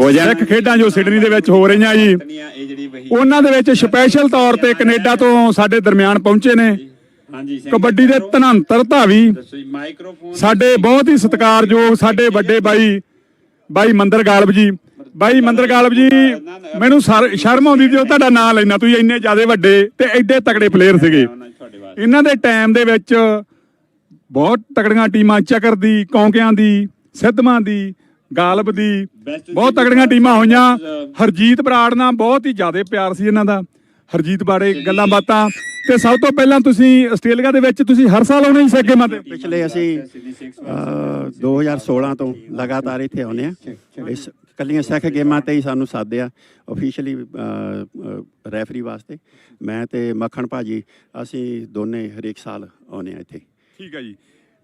ਹੋ ਜਾਣ। ਸਿੱਖ ਖੇਡਾਂ ਜੋ ਸਿਡਨੀ ਦੇ ਵਿੱਚ ਹੋ ਰਹੀਆਂ ਜੀ ਉਹਨਾਂ ਦੇ ਵਿੱਚ ਸਪੈਸ਼ਲ ਤੌਰ ਤੇ ਕੈਨੇਡਾ ਤੋਂ ਸਾਡੇ ਦਰਮਿਆਨ ਪਹੁੰਚੇ ਨੇ। ਕਬੱਡੀ ਦੇ ਧਨੰਤਰ ਧਾਵੀ। ਦੱਸੋ ਜੀ ਮਾਈਕ੍ਰੋਫੋਨ ਸਾਡੇ ਬਹੁਤ ਹੀ ਸਤਿਕਾਰਯੋਗ ਸਾਡੇ ਵੱਡੇ ਬਾਈ ਬਾਈ ਮੰਦਰ ਗਾਲਬ ਜੀ। ਬਾਈ ਮੰਦਰ ਗਾਲਬ ਜੀ ਮੈਨੂੰ ਸਰ- ਸ਼ਰਮ ਆਉਂਦੀ ਜਦੋਂ ਤੁਹਾਡਾ ਨਾਮ ਲੈਣਾ ਤੁਸੀਂ ਇੰਨੇ ਜ਼ਿਆਦੇ ਵੱਡੇ ਤੇ ਐਡੇ ਤਕੜੇ ਪਲੇਅਰ ਸੀਗੇ। ਇਹਨਾਂ ਦੇ ਟਾਈਮ ਦੇ ਵਿੱਚ ਬਹੁਤ ਤਕੜੀਆਂ ਟੀਮਾਂ ਚੱਕਰ ਦੀ ਕੌਂਕਿਆਂ ਦੀ ਸਿੱਧਵਾਂ ਦੀ ਗਾਲਬ ਦੀ ਬਹੁਤ ਤਕੜੀਆਂ ਟੀਮਾਂ ਹੋਈਆਂ। ਹਰਜੀਤ ਬਰਾੜ ਨਾਲ ਬਹੁਤ ਹੀ ਜ਼ਿਆਦਾ ਪਿਆਰ ਸੀ ਇਹਨਾਂ ਦਾ। ਹਰਜੀਤ ਬਾਰੇ ਗੱਲਾਂ ਬਾਤਾਂ ਤੇ ਸਭ ਤੋਂ ਪਹਿਲਾਂ ਤੁਸੀਂ ਆਸਟ੍ਰੇਲੀਆ ਦੇ ਵਿੱਚ ਤੁਸੀਂ ਹਰ ਸਾਲ ਆਉਣੇ ਹੀ ਸੀ ਅੱਗੇ ਮਤੇ? ਪਿਛਲੇ ਅਸੀਂ ਅਹ, 2016 ਤੋਂ ਲਗਾਤਾਰ ਇੱਥੇ ਆਉਂਦੇ ਆ ਇਸ ਕੱਲੀਆਂ ਸਿੱਖ ਗੇਮਾਂ ਤੇ ਹੀ ਸਾਨੂੰ ਸਾਧਿਆ ਅਫੀਸ਼ੀਅਲੀ ਰੈਫਰੀ ਵਾਸਤੇ। ਮੈਂ ਤੇ ਮੱਖਣ ਭਾਜੀ ਅਸੀਂ ਦੋਨੇ ਹਰੇਕ ਸਾਲ ਆਉਂਦੇ ਆ ਇੱਥੇ। ਠੀਕ ਹੈ ਜੀ।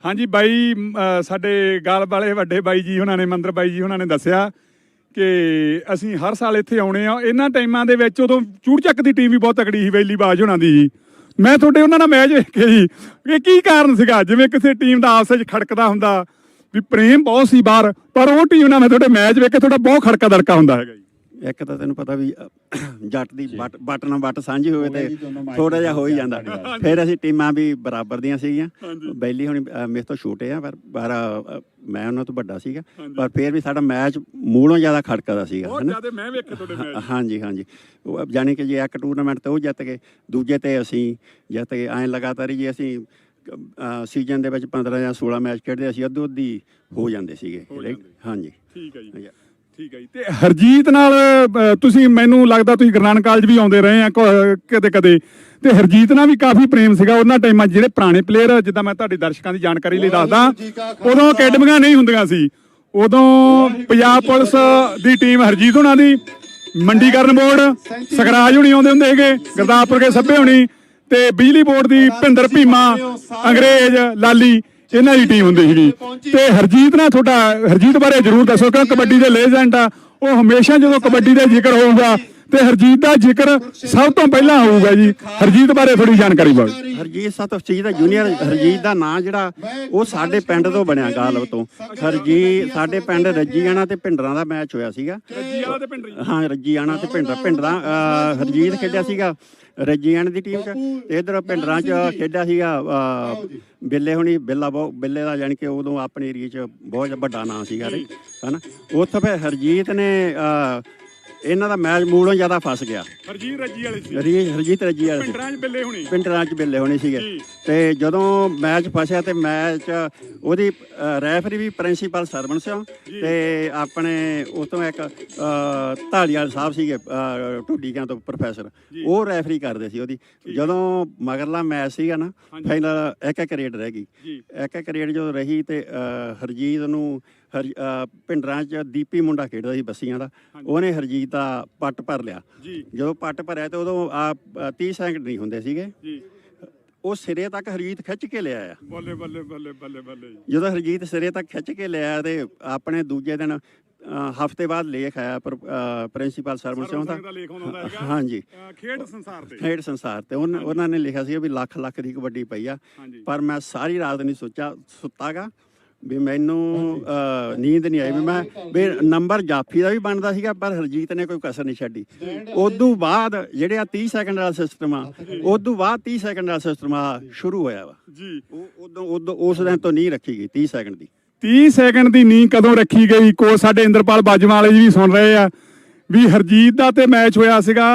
ਹਾਂਜੀ, ਬਾਈ ਸਾਡੇ ਗਾਲ ਵਾਲੇ ਵੱਡੇ ਬਾਈ ਜੀ ਉਹਨਾਂ ਨੇ, ਮੰਦਰ ਬਾਈ ਜੀ ਉਹਨਾਂ ਨੇ ਦੱਸਿਆ ਕਿ ਅਸੀਂ ਹਰ ਸਾਲ ਇੱਥੇ ਆਉਣੇ ਆ। ਇਹਨਾਂ ਟਾਈਮਾਂ ਦੇ ਵਿੱਚ ਉਦੋਂ ਚੂੜ ਚੱਕ ਦੀ ਟੀਮ ਵੀ ਬਹੁਤ ਤਕੜੀ ਸੀ, ਵੈਲੀ ਬਾਜ ਉਹਨਾਂ ਦੀ ਜੀ। ਮੈਂ ਤੁਹਾਡੇ ਉਹਨਾਂ ਨਾਲ ਮੈਚ ਵੇਖਿਆ ਜੀ ਇਹ ਕੀ ਕਾਰਨ ਸੀਗਾ? ਜਿਵੇਂ ਕਿਸੇ ਟੀਮ ਦਾ ਆਪਸ ਵਿੱਚ ਖੜਕਦਾ ਹੁੰਦਾ, ਵੀ ਪ੍ਰੇਮ ਬਹੁਤ ਸੀ ਬਾਹਰ, ਪਰ ਉਹ ਟੀਮ ਨਾਲ ਮੈਂ ਤੁਹਾਡੇ ਮੈਚ ਵੇਖ ਕੇ ਤੁਹਾਡਾ ਬਹੁਤ ਖੜਕਾ ਦੜਕਾ ਹੁੰਦਾ ਹੈਗਾ ਜੀ। ਇੱਕ ਤਾਂ ਤੈਨੂੰ ਪਤਾ ਵੀ ਜੱਟ ਦੀ ਬੱਟ ਨਾਲ ਬੱਟ ਸਾਂਝੀ ਹੋਵੇ ਤੇ ਥੋੜਾ ਜਿਹਾ ਹੋ ਹੀ ਜਾਂਦਾ। ਫਿਰ ਅਸੀਂ ਟੀਮਾਂ ਵੀ ਬਰਾਬਰ ਦੀਆਂ ਸੀਗੀਆਂ। ਬੈਲੀ ਹੁਣ ਮੇਰੇ ਤੋਂ ਛੋਟੇ ਆ ਪਰ ਪਰ ਮੈਂ ਉਹਨਾਂ ਤੋਂ ਵੱਡਾ ਸੀਗਾ। ਪਰ ਫਿਰ ਵੀ ਸਾਡਾ ਮੈਚ ਮੂਲੋਂ ਜ਼ਿਆਦਾ ਖੜਕਦਾ ਸੀਗਾ ਬਹੁਤ ਜ਼ਿਆਦਾ ਮੈਂ ਵੇਖੇ ਤੁਹਾਡੇ ਮੈਚ। ਹਾਂਜੀ ਹਾਂਜੀ। ਉਹ ਜਾਣੀ ਕਿ ਜੇ ਇੱਕ ਟੂਰਨਾਮੈਂਟ ਤੇ ਉਹ ਜਿੱਤ ਗਏ ਦੂਜੇ ਤੇ ਅਸੀਂ ਜਿੱਤ ਗਏ। ਐਂ ਲਗਾਤਾਰ ਹੀ ਜੇ ਅਸੀਂ ਸੀਜ਼ਨ ਦੇ ਵਿੱਚ 15 ਜਾਂ 16 ਮੈਚ ਖੇਡਦੇ ਅਸੀਂ ਅੱਧੋ ਅੱਧੀ ਹੋ ਜਾਂਦੇ ਸੀਗੇ। ਹਾਂਜੀ। ਠੀਕ ਹੈ ਜੀ। ਠੀਕ ਹੈ ਜੀ। ਤੇ ਹਰਜੀਤ ਨਾਲ ਅ, ਤੁਸੀਂ ਮੈਨੂੰ ਲੱਗਦਾ ਤੁਸੀਂ ਗੁਰੂ ਨਾਨਕ ਕਾਲਜ ਵੀ ਆਉਂਦੇ ਰਹੇ ਆ ਕਦੇ ਕਦੇ ਤੇ ਹਰਜੀਤ ਨਾਲ ਵੀ ਕਾਫੀ ਪ੍ਰੇਮ ਸੀਗਾ ਉਹਨਾਂ ਟਾਈਮਾਂ 'ਚ ਜਿਹੜੇ ਪੁਰਾਣੇ ਪਲੇਅਰ ਜਿੱਦਾਂ ਮੈਂ ਤੁਹਾਡੇ ਦਰਸ਼ਕਾਂ ਦੀ ਜਾਣਕਾਰੀ ਲਈ ਦੱਸਦਾ ਉਦੋਂ ਅਕੈਡਮੀਆਂ ਨਹੀਂ ਹੁੰਦੀਆਂ ਸੀ। ਉਦੋਂ ਪੰਜਾਬ ਪੁਲਿਸ ਦੀ ਟੀਮ ਹਰਜੀਤ ਹੋਣਾ ਦੀ ਮੰਡੀਕਰਨ ਬੋਰਡ ਸਗਰਾਜ ਹੁਣੀ ਆਉਂਦੇ ਹੁੰਦੇ ਸੀਗੇ ਗੁਰਦਾਸਪੁਰ ਕੇ ਸੱਭੇ ਹੁਣੀ ਤੇ ਬਿਜਲੀ ਬੋਰਡ ਦੀ ਭਿੰਦਰ ਭੀਮਾ ਅੰਗਰੇਜ਼ ਲਾਲੀ ਇਹਨਾਂ ਦੀ ਟੀਮ ਹੁੰਦੀ ਸੀਗੀ। ਤੇ ਹਰਜੀਤ ਨਾਲ ਤੁਹਾਡਾ ਹਰਜੀਤ ਬਾਰੇ ਜਰੂਰ ਦੱਸੋ ਕਿ ਕਬੱਡੀ ਦੇ ਲੈਜੈਂਡ ਆ। ਉਹ ਹਮੇਸ਼ਾ ਜਦੋਂ ਕਬੱਡੀ ਦਾ ਜ਼ਿਕਰ ਹੋਊਗਾ ਤੇ ਹਰਜੀਤ ਦਾ ਜ਼ਿਕਰ ਸਭ ਤੋਂ ਪਹਿਲਾਂ ਹੋਊਗਾ ਜੀ। ਹਰਜੀਤ ਬਾਰੇ ਥੋੜੀ ਜਾਣਕਾਰੀ ਦਿਓ ਹਰਜੀਤ ਸਤਵਚੀ ਦਾ ਜੂਨੀਅਰ ਹਰਜੀਤ ਦਾ ਨਾਂ ਜਿਹੜਾ ਉਹ ਸਾਡੇ ਪਿੰਡ ਤੋਂ ਬਣਿਆ ਗਾਲਵ ਤੋਂ। ਹਰਜੀਤ ਸਾਡੇ ਪਿੰਡ ਰੱਜੀਆਣਾ ਤੇ ਭਿੰਡਰਾਂ ਦਾ ਮੈਚ ਹੋਇਆ ਸੀਗਾ। ਰੱਜੀਆਣਾ ਤੇ ਪਿੰਡਰੀ ਹਾਂ। ਰੱਜੀਆਣਾ ਤੇ ਭਿੰਡਰਾਂ ਅਹ, ਹਰਜੀਤ ਖੇਡਿਆ ਸੀਗਾ ਰੱਜੀਆਣ ਦੀ ਟੀਮ 'ਚ ਤੇ ਇਧਰ ਭਿੰਡਰਾਂ 'ਚ ਖੇਡਿਆ ਸੀਗਾ ਬਿੱਲੇ ਹੁਣੀ ਬਿੱਲਾ ਬਿੱਲੇ ਦਾ ਜਾਣੀ ਕਿ ਉਦੋਂ ਆਪਣੇ ਏਰੀਏ 'ਚ ਬਹੁਤ ਵੱਡਾ ਨਾਂ ਸੀਗਾ ਰੇ ਹਨਾ? ਉੱਥੇ ਫਿਰ ਹਰਜੀਤ ਨੇ ਇਹਨਾਂ ਦਾ ਮੈਚ ਮੂਲੋਂ ਜ਼ਿਆਦਾ ਫਸ ਗਿਆ। ਹਰਜੀਤ ਰੱਜੀ ਵਾਲੇ ਸੀ। ਹਰੀ- ਹਰਜੀਤ ਰੱਜੀ ਵਾਲੇ ਸੀ। ਪਿੰਡਰਾਂ 'ਚ ਬਿੱਲੇ ਹੁਣੀ। ਪਿੰਡਰਾਂ 'ਚ ਬਿੱਲੇ ਹੋਣੇ ਸੀਗੇ। ਜੀ। ਤੇ ਜਦੋਂ ਮੈਚ ਫਸਿਆ ਤੇ ਮੈਚ ਉਹਦੀ ਰੈਫਰੀ ਵੀ ਪ੍ਰਿੰਸੀਪਲ ਸਰਵਣ ਸਿੰਘ ਤੇ ਆਪਣੇ ਉਸ ਤੋਂ ਇੱਕ ਅਹ, ਢਾਲੀਵਾਲ ਸਾਹਿਬ ਸੀਗੇ ਅਹ, ਢੁੱਡੀਆਂ ਤੋਂ ਪ੍ਰੋਫੈਸਰ। ਉਹ ਰੈਫਰੀ ਕਰਦੇ ਸੀ ਉਹਦੀ। ਜਦੋਂ ਮਗਰਲਾ ਮੈਚ ਸੀਗਾ ਨਾ ਫਾਈਨਲ ਇੱਕ ਇੱਕ ਰੇਡ ਰਹਿ ਗਈ। ਜੀ। ਇੱਕ ਇੱਕ ਰੇਡ ਜਦੋਂ ਰਹੀ ਤੇ ਹਰਜੀਤ ਨੂੰ ਪਿੰਡਰਾਂ 'ਚ ਦੀਪੀ ਮੁੰਡਾ ਖੇਡਦਾ ਸੀ ਬੱਸੀਆਂ ਦਾ। ਉਹਨੇ ਹਰਜੀਤ ਦਾ ਪੱਟ ਭਰ ਲਿਆ। ਜਦੋਂ ਪੱਟ ਭਰਿਆ ਤੇ ਉਦੋਂ ਆ 30 ਸੈਕਿੰਡ ਨਹੀਂ ਹੁੰਦੇ ਸੀਗੇ। ਉਹ ਸਿਰੇ ਤੱਕ ਹਰਜੀਤ ਖਿੱਚ ਕੇ ਲਿਆ ਆ ਬੱਲੇ ਬੱਲੇ ਬੱਲੇ ਬੱਲੇ ਬੱਲੇ। ਜਦੋਂ ਹਰਜੀਤ ਸਿਰੇ ਤੱਕ ਖਿੱਚ ਕੇ ਲਿਆ ਤੇ ਆਪਣੇ ਦੂਜੇ ਦਿਨ ਹਫ਼ਤੇ ਬਾਅਦ ਲੇਖ ਆਇਆ ਪ੍ਰਿੰਸੀਪਲ ਸਰਵਣ ਸਿੰਘ ਦਾ ਹਾਂਜੀ। ਖੇਡ ਸੰਸਾਰ ਤੇ। ਖੇਡ ਸੰਸਾਰ ਤੇ। ਉਹਨਾਂ ਨੇ ਲਿਖਿਆ ਸੀ ਵੀ ਲੱਖ ਲੱਖ ਦੀ ਕਬੱਡੀ ਪਈ ਆ। ਪਰ ਮੈਂ ਸਾਰੀ ਰਾਤ ਨਹੀਂ ਸੋਚਾ ਸੁੱਤਾਗਾ ਵੀ ਮੈਨੂੰ ਨੀਂਦ ਨਹੀਂ ਆਈ ਵੀ ਮੈਂ ਵੀ ਨੰਬਰ ਜਾਫੀ ਦਾ ਵੀ ਬਣਦਾ ਸੀਗਾ ਪਰ ਹਰਜੀਤ ਨੇ ਕੋਈ ਕਸਰ ਨਹੀਂ ਛੱਡੀ। ਉਦੋਂ ਬਾਅਦ ਜਿਹੜੇ ਆ 30 ਸੈਕਿੰਡ ਵਾਲਾ ਸਿਸਟਮ ਆ ਉਦੋਂ ਬਾਅਦ 30 ਸੈਕਿੰਡ ਵਾਲਾ ਸਿਸਟਮ ਆ ਸ਼ੁਰੂ ਹੋਇਆ ਵਾ। ਜੀ। ਉਦੋਂ ਉਦੋਂ ਉਸ ਦਿਨ ਤੋਂ ਨਹੀਂ ਰੱਖੀ ਗਈ 30 ਸੈਕਿੰਡ ਦੀ। 30 ਸੈਕਿੰਡ ਦੀ ਨੀਂਹ ਕਦੋਂ ਰੱਖੀ ਗਈ? ਕੋ ਸਾਡੇ ਇੰਦਰਪਾਲ ਬਾਜਵਾਂ ਵਾਲੇ ਜੀ ਵੀ ਸੁਣ ਰਹੇ ਆ ਵੀ ਹਰਜੀਤ ਦਾ ਤੇ ਮੈਚ ਹੋਇਆ ਸੀਗਾ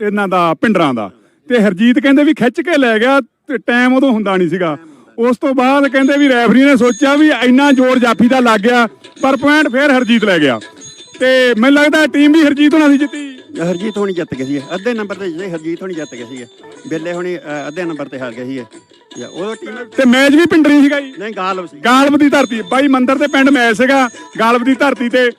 ਇਹਨਾਂ ਦਾ ਪਿੰਡਰਾਂ ਦਾ। ਤੇ ਹਰਜੀਤ ਕਹਿੰਦੇ ਵੀ ਖਿੱਚ ਕੇ ਲੈ ਗਿਆ ਤੇ ਟਾਈਮ ਉਦੋਂ ਹੁੰਦਾ ਨਹੀਂ ਸੀਗਾ। ਉਸ ਤੋਂ ਬਾਅਦ ਕਹਿੰਦੇ ਵੀ ਰੈਫਰੀ ਨੇ ਸੋਚਿਆ ਵੀ ਇੰਨਾ ਜ਼ੋਰ ਜਾਫੀ ਦਾ ਲੱਗ ਗਿਆ ਪਰ ਪੁਆਇੰਟ ਫੇਰ ਹਰਜੀਤ ਲੈ ਗਿਆ। ਤੇ ਮੈਨੂੰ ਲੱਗਦਾ ਟੀਮ ਵੀ ਹਰਜੀਤ ਹੋਣਾ ਸੀ ਜਿੱਤੀ। ਹਰਜੀਤ ਹੋਣੀ ਜਿੱਤ ਗਏ ਸੀ। ਅੱਧੇ ਨੰਬਰ ਤੇ ਜਿਹੜੇ ਹਰਜੀਤ ਹੋਣੀ ਜਿੱਤ ਗਏ ਸੀਗੇ ਬੇਲੇ ਹੋਣੀ ਅੱਧੇ ਨੰਬਰ ਤੇ ਹਾਰ ਗਏ ਉਹ ਟੀਮ ਤੇ ਮੈਚ ਵੀ ਪਿੰਡਰੀ ਸੀਗਾ ਜੀ ਨਹੀਂ ਗਾਲਬ ਸੀ। ਗਾਲਬ ਦੀ ਧਰਤੀ। ਬਾਈ ਮੰਦਰ ਦੇ ਪਿੰਡ ਮੈਚ ਸੀਗਾ ਗਾਲਬ ਦੀ ਧਰਤੀ ਤੇ।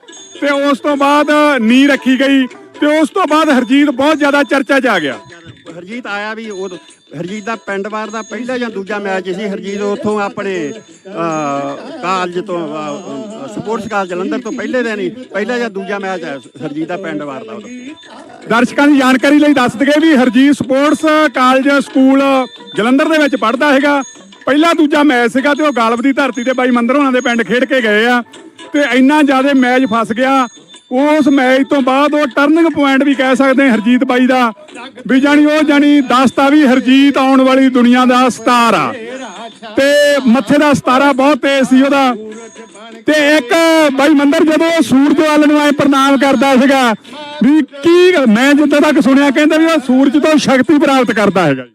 ਤੇ ਉਸ ਤੋਂ ਬਾਅਦ ਨੀ ਰੱਖੀ ਗਈ। ਤੇ ਉਸ ਤੋਂ ਬਾਅਦ ਹਰਜੀਤ ਬਹੁਤ ਜ਼ਿਆਦਾ ਚਰਚਾ 'ਚ ਆ ਗਿਆ। ਹਰਜੀਤ ਆਇਆ ਵੀ ਉਹ ਹਰਜੀਤ ਦਾ ਪਿੰਡ ਵਾਰ ਦਾ ਪਹਿਲਾ ਜਾਂ ਦੂਜਾ ਮੈਚ ਸੀ, ਹਰਜੀਤ ਉੱਥੋਂ ਆਪਣੇ ਕਾਲਜ ਤੋਂ ਸਪੋਰਟਸ ਕਾਲਜ ਜਲੰਧਰ ਤੋਂ ਪਹਿਲੇ ਦਿਨ ਹੀ ਪਹਿਲਾ ਜਾਂ ਦੂਜਾ ਮੈਚ ਹੈ ਹਰਜੀਤ ਦਾ ਪਿੰਡ ਵਾਰ ਦਾ ਉਦੋਂ ਦਰਸ਼ਕਾਂ ਦੀ ਜਾਣਕਾਰੀ ਲਈ ਦੱਸ ਦਈਏ ਵੀ Harjit sports college school Jalandhar ਦੇ ਵਿੱਚ ਪੜ੍ਹਦਾ ਹੈਗਾ। ਪਹਿਲਾ ਦੂਜਾ ਮੈਚ ਸੀਗਾ ਤੇ ਉਹ ਗਾਲਬ ਦੀ ਧਰਤੀ ਤੇ ਬਾਈ ਮੰਦਰ ਹੋਣਾ ਦੇ ਪਿੰਡ ਖੇਡ ਕੇ ਗਏ ਆ। ਤੇ ਇੰਨਾ ਜ਼ਿਆਦਾ ਮੈਚ ਫਸ ਗਿਆ ਉਸ ਮੈਚ ਤੋਂ ਬਾਅਦ ਉਹ ਟਰਨਿੰਗ ਪੁਆਇੰਟ ਵੀ ਕਹਿ ਸਕਦੇ ਹਰਜੀਤ ਬਾਈ ਦਾ। ਵੀ ਜਾਣੀ ਉਹ ਜਾਣੀ ਦੱਸਤਾ ਵੀ ਹਰਜੀਤ ਆਉਣ ਵਾਲੀ ਦੁਨੀਆ ਦਾ ਸਟਾਰ ਆ। ਤੇ ਮੱਥੇ ਦਾ ਸਤਾਰਾ ਬਹੁਤ ਤੇਜ਼ ਸੀ ਉਹਦਾ। ਤੇ ਇੱਕ ਬਾਈ ਮੰਦਰ ਜਦੋਂ ਉਹ ਸੂਰਜ ਵੱਲ ਨੂੰ ਆਏ ਪ੍ਰਣਾਮ ਕਰਦਾ ਸੀਗਾ ਵੀ ਕੀ ਮੈਂ ਜਿੱਦਾਂ ਤੱਕ ਸੁਣਿਆ ਕਹਿੰਦੇ ਵੀ ਉਹ ਸੂਰਜ ਤੋਂ ਸ਼ਕਤੀ ਪ੍ਰਾਪਤ ਕਰਦਾ ਹੈਗਾ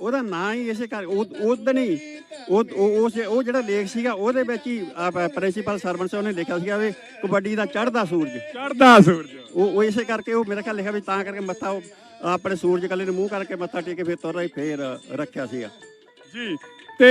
ਉਹਦਾ ਨਾਂ ਹੀ ਇਸੇ ਕਰ ਉਹ ਉਦੋਂ ਹੀ ਉਹ ਉਹ ਜਿਹੜਾ ਲੇਖ ਸੀਗਾ ਉਹਦੇ ਵਿੱਚ ਹੀ ਪ੍ਰਿੰਸੀਪਲ ਸਰਵਨ ਸਿੰਘ ਨੇ ਲਿਖਿਆ ਸੀਗਾ ਵੀ ਕਬੱਡੀ ਦਾ ਚੜ੍ਹਦਾ ਸੂਰਜ। ਚੜਦਾ ਸੂਰਜ। ਉਹ ਉਹ ਇਸੇ ਕਰਕੇ ਉਹ ਮੇਰਾ ਖਿਆਲ ਲਿਖਿਆ ਵੀ ਤਾਂ ਕਰਕੇ ਮੱਥਾ ਉਹ ਆਪਣੇ ਸੂਰਜ ਕੱਲੇ ਨੂੰ ਮੂੰਹ ਕਰਕੇ ਮੱਥਾ ਟੇਕ ਫਿਰ ਤੁਰ ਰਹੀ ਫੇਰ ਰੱਖਿਆ ਸੀਗਾ। ਜੀ ਤੇ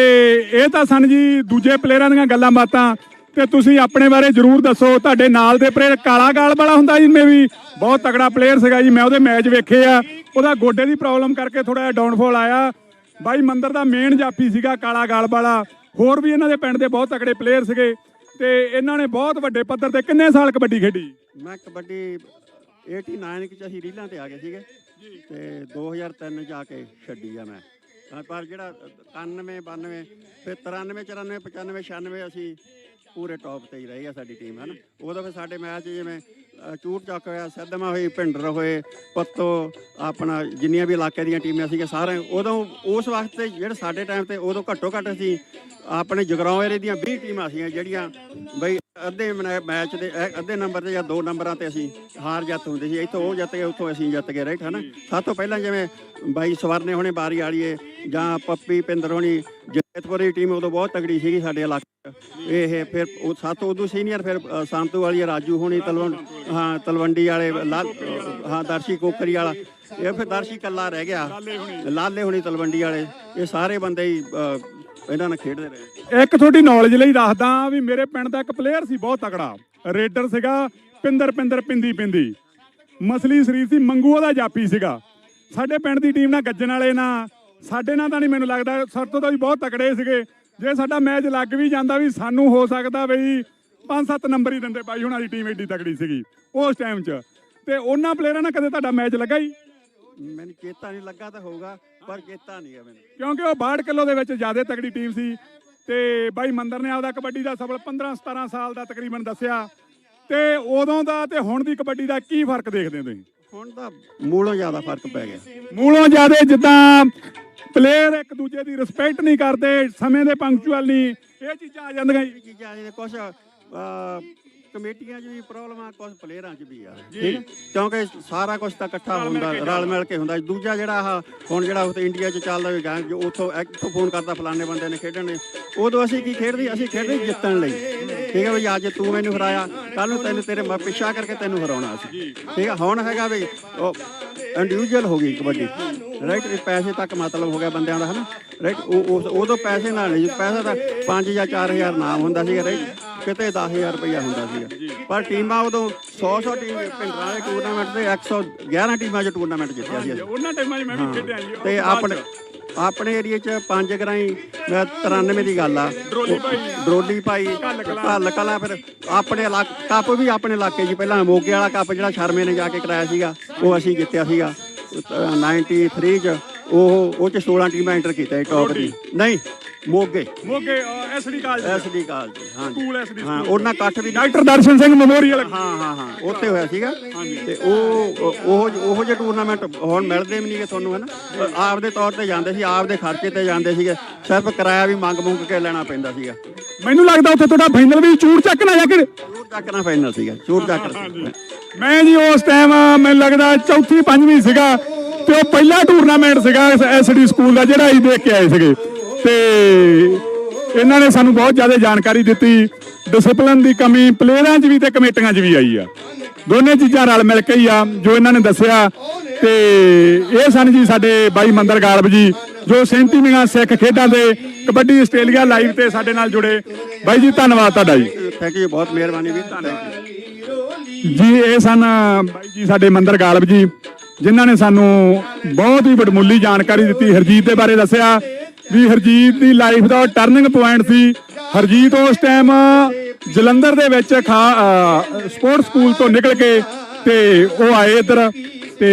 ਇਹ ਤਾਂ ਸਨ ਜੀ ਦੂਜੇ ਪਲੇਅਰਾਂ ਦੀਆਂ ਗੱਲਾਂ ਬਾਤਾਂ। ਤੇ ਤੁਸੀਂ ਆਪਣੇ ਬਾਰੇ ਜਰੂਰ ਦੱਸੋ। ਤੁਹਾਡੇ ਨਾਲ ਦੇ ਪਲੇਅਰ ਕਾਲਾ ਗਾਲ ਵਾਲਾ ਹੁੰਦਾ ਜੀ ਮੈਂ ਵੀ। ਬਹੁਤ ਤਕੜਾ ਪਲੇਅਰ ਸੀਗਾ ਜੀ, ਮੈਂ ਉਹਦੇ ਮੈਚ ਵੇਖੇ ਆ। ਉਹਦਾ ਗੋਡੇ ਦੀ ਪ੍ਰੋਬਲਮ ਕਰਕੇ ਥੋੜਾ ਜਿਹਾ ਡਾਊਨਫਾਲ ਆਇਆ। ਬਾਈ ਮੰਦਰ ਦਾ ਮੇਨ ਜਾਫੀ ਸੀਗਾ ਕਾਲਾ ਗਾਲ ਵਾਲਾ। ਹੋਰ ਵੀ ਇਹਨਾਂ ਦੇ ਪਿੰਡ ਦੇ ਬਹੁਤ ਤਗੜੇ ਪਲੇਅਰ ਸੀਗੇ। ਤੇ ਇਹਨਾਂ ਨੇ ਬਹੁਤ ਵੱਡੇ ਪੱਧਰ ਤੇ ਕਿੰਨੇ ਸਾਲ ਕਬੱਡੀ ਖੇਡੀ? ਮੈਂ ਕਬੱਡੀ 89 ਚ ਅਸੀਂ ਰੀਲਾਂ ਤੇ ਆ ਗਏ ਸੀਗੇ। ਤੇ 2003 ਚ ਆ ਕੇ ਛੱਡੀ ਆ ਮੈਂ। ਪਰ ਜਿਹੜਾ 91 92 ਫਿਰ 93 94 95 96 ਅਸੀਂ ਪੂਰੇ ਟੌਪ ਤੇ ਹੀ ਰਹੀ ਆ ਸਾਡੀ ਟੀਮ ਹਨ? ਉਦੋਂ ਫਿਰ ਸਾਡੇ ਮੈਚ ਜਿਵੇਂ ਅ, ਚੂਟ ਚੱਕ ਹੋਇਆ ਸੱਦਮਾ ਹੋਈ ਭਿੰਡਰ ਹੋਏ ਪੱਤੋ ਆਪਣਾ ਜਿੰਨੀਆਂ ਵੀ ਇਲਾਕੇ ਦੀਆਂ ਟੀਮਾਂ ਸੀਗੀਆਂ ਸਾਰੇ ਉਦੋਂ ਉਸ ਵਕਤ ਤੇ ਜਿਹੜੇ ਸਾਡੇ ਟਾਈਮ ਤੇ ਉਦੋਂ ਘੱਟੋ ਘੱਟ ਸੀ ਆਪਣੇ ਜਗਰਾਉਂ ਏਰੀਏ ਦੀਆਂ 20 ਟੀਮਾਂ ਸੀਗੀਆਂ ਜਿਹੜੀਆਂ ਬਈ ਅੱਧੇ ਮਨਾ- ਮੈਚ ਦੇ ਅ- ਅੱਧੇ ਨੰਬਰ ਤੇ ਜਾਂ ਦੋ ਨੰਬਰਾਂ ਤੇ ਅਸੀਂ ਹਾਰ ਜਿੱਤ ਹੁੰਦੀ ਸੀ। ਇੱਥੋਂ ਉਹ ਜਿੱਤ ਗਏ ਉੱਥੋਂ ਅਸੀਂ ਜਿੱਤ ਗਏ ਰਾਈਟ ਹਨਾ? ਸਭ ਤੋਂ ਪਹਿਲਾਂ ਜਿਵੇਂ ਬਾਈ ਸਵਰਨੇ ਹੋਣੇ ਬਾਰੀ ਵਾਲੀਏ ਜਾਂ ਪੱਪੀ ਪਿੰਦਰ ਹੋਣੀ ਜੈਤਪੁਰ ਦੀ ਟੀਮ ਉਦੋਂ ਬਹੁਤ ਤਗੜੀ ਸੀਗੀ ਸਾਡੇ ਇਲਾਕੇ 'ਚ। ਇਹ ਫਿਰ ਉਹ ਸਾਤੋਂ ਉਦੋਂ ਸੀਨੀਅਰ ਫਿਰ ਅ, ਸੰਤੂ ਵਾਲੀ ਰਾਜੂ ਹੋਣੀ ਤਲਵੰਡ ਹਾਂ ਤਲਵੰਡੀ ਵਾਲੇ ਲਾਲ ਹਾਂ ਦਰਸ਼ੀ ਕੋਕਰੀ ਵਾਲਾ। ਇਹ ਫਿਰ ਦਰਸ਼ੀ ਕੱਲਾ ਰਹਿ ਗਿਆ। ਲਾਲੇ ਹੋਣੀ ਤਲਵੰਡੀ ਵਾਲੇ। ਇਹ ਸਾਰੇ ਬੰਦੇ ਹੀ ਅ, ਇਹਨਾਂ ਨਾਲ ਖੇਡਦੇ ਰਹੇ। ਇੱਕ ਤੁਹਾਡੀ ਨੌਲੇਜ ਲਈ ਦੱਸਦਾ ਵੀ ਮੇਰੇ ਪਿੰਡ ਦਾ ਇੱਕ ਪਲੇਅਰ ਸੀ ਬਹੁਤ ਤਕੜਾ। ਰੇਡਰ ਸੀਗਾ ਪਿੰਦਰ ਪਿੰਦਰ ਪਿੰਦੀ ਪਿੰਦੀ। ਮਸਲੀ ਸਰੀਰ ਸੀ ਮੰਗੂ ਉਹਦਾ ਜਾਪੀ ਸੀਗਾ। ਸਾਡੇ ਪਿੰਡ ਦੀ ਟੀਮ ਨਾਲ ਗੱਜਣ ਵਾਲੇ ਨਾਲ ਸਾਡੇ ਨਾਲ ਤਾਂ ਨਹੀਂ ਮੈਨੂੰ ਲੱਗਦਾ ਸਰਤੋਂ ਤਾਂ ਵੀ ਬਹੁਤ ਤਕੜੇ ਸੀਗੇ। ਜੇ ਸਾਡਾ ਮੈਚ ਲੱਗ ਵੀ ਜਾਂਦਾ ਵੀ ਸਾਨੂੰ ਹੋ ਸਕਦਾ ਬਈ 5-7 ਨੰਬਰ ਹੀ ਦਿੰਦੇ ਬਾਈ ਹੁਣਾਂ ਦੀ ਟੀਮ ਏਡੀ ਤਕੜੀ ਸੀਗੀ ਉਸ ਟਾਈਮ 'ਚ। ਤੇ ਉਹਨਾਂ ਪਲੇਅਰਾਂ ਨਾਲ ਕਦੇ ਤੁਹਾਡਾ ਮੈਚ ਲੱਗਾ ਹੀ ਮੈਨੂੰ ਚੇਤਾ ਨਹੀਂ ਲੱਗਾ ਤਾਂ ਹੋਊਗਾ। ਪਰ ਚੇਤਾ ਨਹੀਂ ਹੈ ਮੈਨੂੰ। ਕਿਉਂਕਿ ਉਹ 62 ਕਿਲੋ ਦੇ ਵਿੱਚ ਜ਼ਿਆਦਾ ਤਕੜੀ ਟੀਮ ਸੀ ਤੇ ਬਾਈ ਮੰਦਰ ਨੇ ਆਪਦਾ ਕਬੱਡੀ ਦਾ ਸਫਲ 15 17 ਸਾਲ ਦਾ ਤਕਰੀਬਨ ਦੱਸਿਆ ਤੇ ਉਦੋਂ ਦਾ ਤੇ ਹੁਣ ਦੀ ਕਬੱਡੀ ਦਾ ਕੀ ਫ਼ਰਕ ਦੇਖਦੇ ਹੋ ਤੁਸੀਂ? ਹੁਣ ਤਾਂ ਮੂਲੋਂ ਜ਼ਿਆਦਾ ਫ਼ਰਕ ਪੈ ਗਿਆ। ਮੂਲੋਂ ਜ਼ਿਆਦਾ ਜਿੱਦਾਂ ਪਲੇਅਰ ਇੱਕ ਦੂਜੇ ਦੀ ਰਿਸਪੈਕਟ ਨਹੀਂ ਕਰਦੇ ਸਮੇਂ ਦੇ ਪੰਕਚੁਅਲ ਨਹੀਂ ਇਹ ਚੀਜ਼ਾਂ ਆ ਜਾਂਦੀਆਂ। ਜੀ। ਚੀਜ਼ਾਂ ਜਿਹੜੇ ਕੁਝ ਕਮੇਟੀਆਂ 'ਚ ਵੀ ਪ੍ਰੋਬਲਮ ਆ ਕੁਝ ਪਲੇਅਰਾਂ 'ਚ ਵੀ ਆ। ਠੀਕ ਕਿਉਂਕਿ ਸਾਰਾ ਕੁਝ ਤਾਂ ਇਕੱਠਾ ਹੁੰਦਾ ਰਲ ਮਿਲ ਕੇ ਹੁੰਦਾ। ਦੂਜਾ ਜਿਹੜਾ ਆਹ ਹੁਣ ਜਿਹੜਾ ਉੱਥੇ ਇੰਡੀਆ 'ਚ ਚੱਲਦਾ ਵੀ ਗਾਂ ਉੱਥੋਂ ਇੱਥੋਂ ਫੋਨ ਕਰਦਾ ਫਲਾਣੇ ਬੰਦੇ ਨੇ ਖੇਡਣ ਨੇ ਉਦੋਂ ਅਸੀਂ ਕੀ ਖੇਡਦੇ? ਅਸੀਂ ਖੇਡਦੇ ਜਿੱਤਣ ਲਈ। ਠੀਕ ਹੈ ਵੀ ਅੱਜ ਤੂੰ ਮੈਨੂੰ ਹਰਾਇਆ ਕੱਲ ਨੂੰ ਤੈਨੂੰ ਤੇਰੇ ਮੈਂ ਪਿੱਛਾ ਕਰਕੇ ਤੈਨੂੰ ਹਰਾਉਣਾ ਸੀ ਠੀਕ ਹੈ? ਹੁਣ ਹੈਗਾ ਵੀ ਉਹ ਇੰਡੀਵਿਜੂਅਲ ਹੋ ਗਈ ਕਬੱਡੀ। ਰਾਈਟ ਇਹ ਪੈਸੇ ਤੱਕ ਮਤਲਬ ਹੋ ਗਿਆ ਬੰਦਿਆਂ ਦਾ ਹਨਾ? ਰਾਈਟ ਉਹ ਉਦੋਂ ਪੈਸੇ ਨਾਲ ਨਹੀਂ ਪੈਸਾ ਤਾਂ 5 ਜਾਂ 4000 ਨਾਮ ਹੁੰਦਾ ਸੀਗਾ ਰਾਈਟ ਕਿਤੇ 10000 ਰੁਪਇਆ ਹੁੰਦਾ ਸੀਗਾ ਪਰ ਟੀਮਾਂ ਉਦੋਂ 100 100 ਟੀਮ ਪਿੰਡਾਂ ਦੇ ਟੂਰਨਾਮੈਂਟ ਤੇ 111 ਟੀਮਾਂ 'ਚ ਟੂਰਨਾਮੈਂਟ ਜਿੱਤਿਆ ਸੀ ਅਸੀਂ। ਉਹਨਾਂ ਟਾਈਮਾਂ 'ਚ ਮੈਂ ਵੀ ਖੇਡਿਆ ਜੀ ਤੇ। ਆਪਣੇ ਆਪਣੇ ਏਰੀਏ 'ਚ ਪੰਜ ਗਰਾਈ 93 ਦੀ ਗੱਲ ਆ ਡਰੋਲੀ ਭਾਈ। ਡਰੋਲੀ ਭਾਈ ਘੱਲ ਕਲਾਂ। ਘੱਲ ਕਲਾ ਫਿਰ ਆਪਣੇ ਇਲਾਕੇ ਕੱਪ ਵੀ ਆਪਣੇ ਇਲਾਕੇ 'ਚ ਪਹਿਲਾਂ ਮੋਗੇ ਵਾਲਾ ਕੱਪ ਜਿਹੜਾ ਸ਼ਰਮੇ ਨੇ ਜਾ ਕੇ ਕਰਾਇਆ ਸੀਗਾ ਉਹ ਅਸੀਂ ਜਿੱਤਿਆ ਸੀਗਾ ਅਹ 93 'ਚ ਉਹ ਉਹ 'ਚ 16 ਟੀਮਾਂ ਐਂਟਰ ਕੀਤਾ ਟੌਪ ਦੀ ਨਹੀਂ ਮੋਗੇ। ਮੋਗੇ ਐਸਡੀ ਕਾਲਜ। ਐਸਡੀ ਕਾਲ ਜੀ ਹਾਂ ਸਕੂਲ ਐਸਡੀ ਹਾਂ ਉਹਨਾਂ ਇਕੱਠ ਵੀ ਡਾਕਟਰ ਦਰਸ਼ਨ ਸਿੰਘ ਮੈਮੋਰੀਅਲ। ਹਾਂ ਹਾਂ ਹਾਂ ਉੱਥੇ ਹੋਇਆ ਸੀਗਾ। ਤੇ ਉਹ ਉਹ ਉਹ ਜਿਹੇ ਟੂਰਨਾਮੈਂਟ ਹੁਣ ਮਿਲਦੇ ਵੀ ਨਹੀਂਗੇ ਤੁਹਾਨੂੰ ਹਨਾ? ਆਪਦੇ ਤੌਰ ਤੇ ਜਾਂਦੇ ਸੀ ਆਪਦੇ ਖਰਚੇ ਤੇ ਜਾਂਦੇ ਸੀਗੇ। ਸਿਰਫ ਕਿਰਾਇਆ ਵੀ ਮੰਗ ਮੁੰਗ ਕੇ ਲੈਣਾ ਪੈਂਦਾ ਸੀਗਾ। ਮੈਨੂੰ ਲੱਗਦਾ ਉੱਥੇ ਤੁਹਾਡਾ ਫਾਈਨਲ ਵੀ ਚੂੜ ਚੱਕ ਨਾ ਜਾ ਕੇ ਚੂਰ ਚੱਕਣਾ ਫਾਈਨਲ ਸੀਗਾ ਚੂਰ ਚੱਕ ਮੈਂ ਜੀ ਉਸ ਟਾਈਮ ਮੈਨੂੰ ਲੱਗਦਾ ਚੌਥੀ ਪੰਜਵੀਂ ਸੀਗਾ ਤੇ ਉਹ ਪਹਿਲਾ ਟੂਰਨਾਮੈਂਟ ਸੀਗਾ ਐਸਡੀ ਸਕੂਲ ਦਾ ਜਿਹੜਾ ਅਸੀਂ ਦੇਖ ਕੇ ਆਏ ਸੀਗੇ। ਤੇ ਇਹਨਾਂ ਨੇ ਸਾਨੂੰ ਬਹੁਤ ਜ਼ਿਆਦਾ ਜਾਣਕਾਰੀ ਦਿੱਤੀ। ਡਿਸਪਲਿਨ ਦੀ ਕਮੀ ਪਲੇਅਰਾਂ 'ਚ ਵੀ ਤੇ ਕਮੇਟੀਆਂ 'ਚ ਵੀ ਆਈ ਆ। ਦੋਨੇ ਚੀਜ਼ਾਂ ਰਲ ਮਿਲ ਕੇ ਹੀ ਆ ਜੋ ਇਹਨਾਂ ਨੇ ਦੱਸਿਆ। ਤੇ ਇਹ ਸਨ ਜੀ ਸਾਡੇ ਬਾਈ ਮੰਦਰ ਗਾਲਬ ਜੀ ਜੋ 37ਵੀਆਂ ਸਿੱਖ ਖੇਡਾਂ ਦੇ ਕਬੱਡੀ ਆਸਟ੍ਰੇਲੀਆ ਲਾਈਵ ਤੇ ਸਾਡੇ ਨਾਲ ਜੁੜੇ। ਬਾਈ ਜੀ ਧੰਨਵਾਦ ਤੁਹਾਡਾ ਜੀ। ਥੈਂਕ ਯੂ ਬਹੁਤ ਮਿਹਰਬਾਨੀ ਵੀ ਧੰਨਵਾਦ ਜੀ ਇਹ ਸਨ ਬਾਈ ਜੀ ਸਾਡੇ ਮੰਦਰ ਗਾਲਬ ਜੀ ਜਿਨ੍ਹਾਂ ਨੇ ਸਾਨੂੰ ਬਹੁਤ ਹੀ ਵਡਮੁੱਲੀ ਜਾਣਕਾਰੀ ਦਿੱਤੀ ਹਰਜੀਤ ਦੇ ਬਾਰੇ ਦੱਸਿਆ। ਵੀ ਹਰਜੀਤ ਦੀ ਲਾਈਫ ਦਾ ਟਰਨਿੰਗ ਪੁਆਇੰਟ ਸੀ। ਹਰਜੀਤ ਉਸ ਟਾਈਮ ਜਲੰਧਰ ਦੇ ਵਿੱਚ ਸਪੋਰਟਸ ਸਕੂਲ ਤੋਂ ਨਿਕਲ ਕੇ ਤੇ ਉਹ ਆਏ ਇੱਧਰ ਤੇ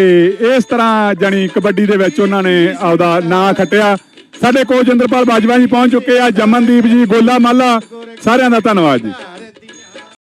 ਇਸ ਤਰ੍ਹਾਂ ਜਾਣੀ ਕਬੱਡੀ ਦੇ ਵਿੱਚ ਉਹਨਾਂ ਨੇ ਆਪਦਾ ਨਾਂ ਖੱਟਿਆ। ਸਾਡੇ ਕੋਚ ਇੰਦਰਪਾਲ ਬਾਜਵਾ ਜੀ ਪਹੁੰਚ ਚੁੱਕੇ ਆ, ਜਮਨਦੀਪ ਜੀ, ਗੋਲਾ ਮਾਲਾ, ਸਾਰਿਆਂ ਦਾ ਧੰਨਵਾਦ ਜੀ।